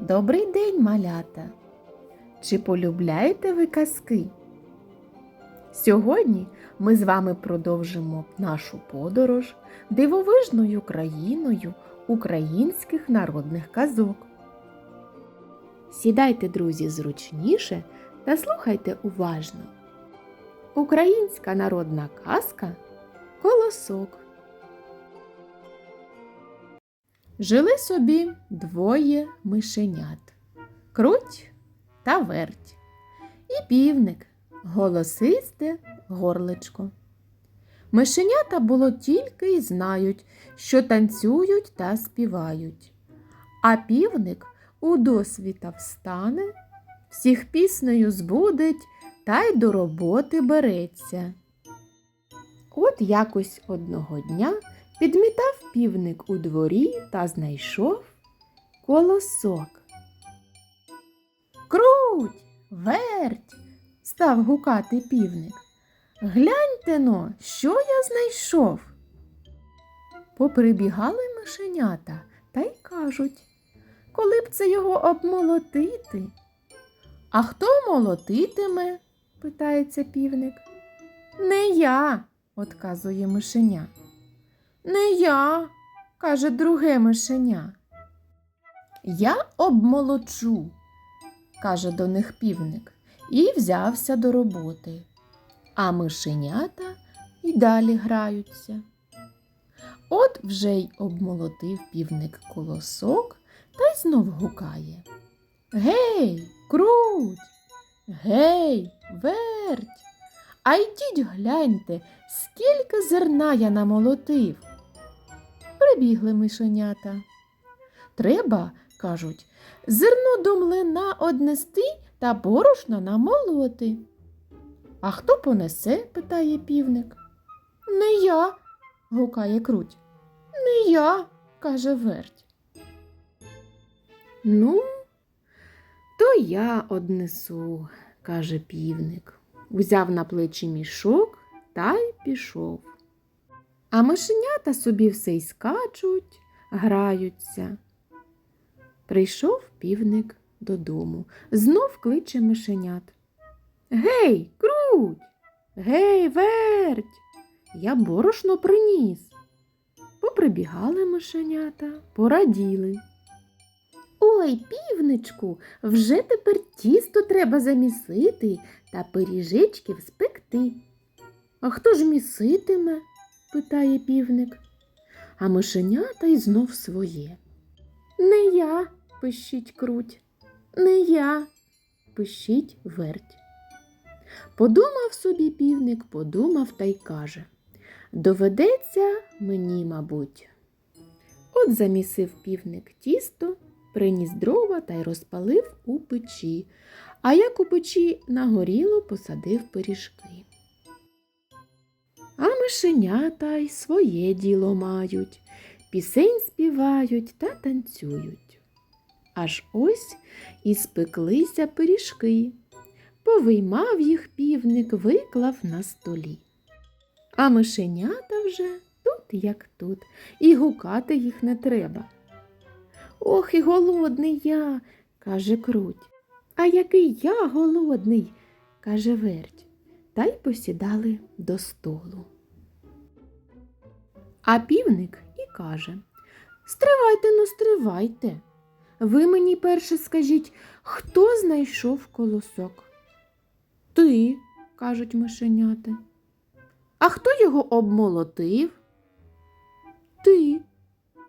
Добрий день, малята! Чи полюбляєте ви казки? Сьогодні ми з вами продовжимо нашу подорож дивовижною країною українських народних казок. Сідайте, друзі, зручніше та слухайте уважно. Українська народна казка Колосок. Жили собі двоє мишенят круть та верть, і півник, голосисте горличко. Мишенята було тільки й знають, що танцюють та співають. А півник у досвіта встане, всіх піснею збудить та й до роботи береться. От якось одного дня підмітав півник у дворі та знайшов колосок. Круть, верть, став гукати півник. Гляньте но, що я знайшов. Поприбігали мишенята та й кажуть, коли б це його обмолотити. А хто молотитиме? питається півник. Не я, отказує мишеня. Не я, каже друге мишеня. Я обмолочу, каже до них півник, і взявся до роботи. А мишенята й далі граються. От вже й обмолотив півник колосок та й знов гукає. Гей, круть, гей, верть. А йдіть гляньте, скільки зерна я намолотив. Прибігли мишенята. Треба, кажуть, зерно до млина однести та борошно намолоти. А хто понесе? питає півник. Не я, гукає круть. Не я, каже верть. Ну, то я однесу, каже півник. Взяв на плечі мішок та й пішов. А мишенята собі все й скачуть, граються. Прийшов півник додому, знов кличе мишенят. Гей, круть, гей, верть, я борошно приніс. Поприбігали мишенята, пораділи. Ой, півничку, вже тепер тісто треба замісити та пиріжечків спекти. А хто ж міситиме? Питає півник. А мишенята й знов своє. Не я, пищить круть, не я, пищить верть. Подумав собі півник, подумав та й каже Доведеться мені, мабуть. От замісив півник тісто, приніс дрова та й розпалив у печі, а як у печі нагоріло, посадив пиріжки. А мишенята й своє діло мають, пісень співають та танцюють. Аж ось і спеклися пиріжки. Повиймав їх півник, виклав на столі. А мишенята вже тут, як тут, і гукати їх не треба. Ох, і голодний я, каже круть. А який я голодний, каже верть, та й посідали до столу. А півник і каже Стривайте, ну стривайте. Ви мені перше скажіть, хто знайшов колосок? Ти, кажуть мишенята. А хто його обмолотив? Ти,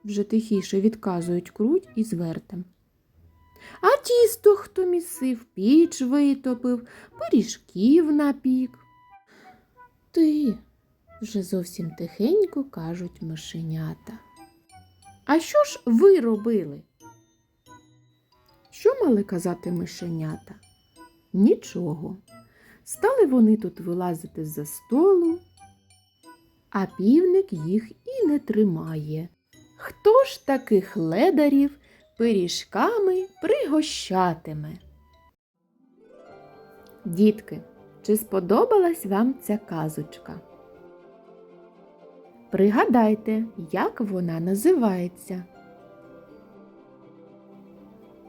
вже тихіше відказують круть із вертем. А тісто хто місив, піч витопив, пиріжків напік. Ти, вже зовсім тихенько кажуть мишенята. А що ж ви робили? Що мали казати мишенята? Нічого. Стали вони тут вилазити з-за столу, а півник їх і не тримає. Хто ж таких ледарів пиріжками пригощатиме? Дітки, чи сподобалась вам ця казочка? Пригадайте, як вона називається.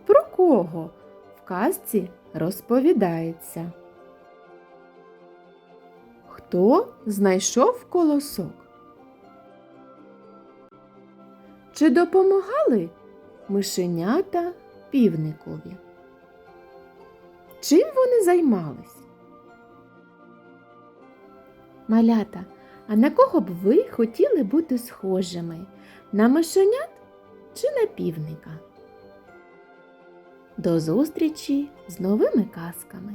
Про кого в казці розповідається? Хто знайшов колосок? Чи допомагали мишенята півникові? Чим вони займались? Малята, а на кого б ви хотіли бути схожими? На мишенят чи на півника? До зустрічі з новими казками!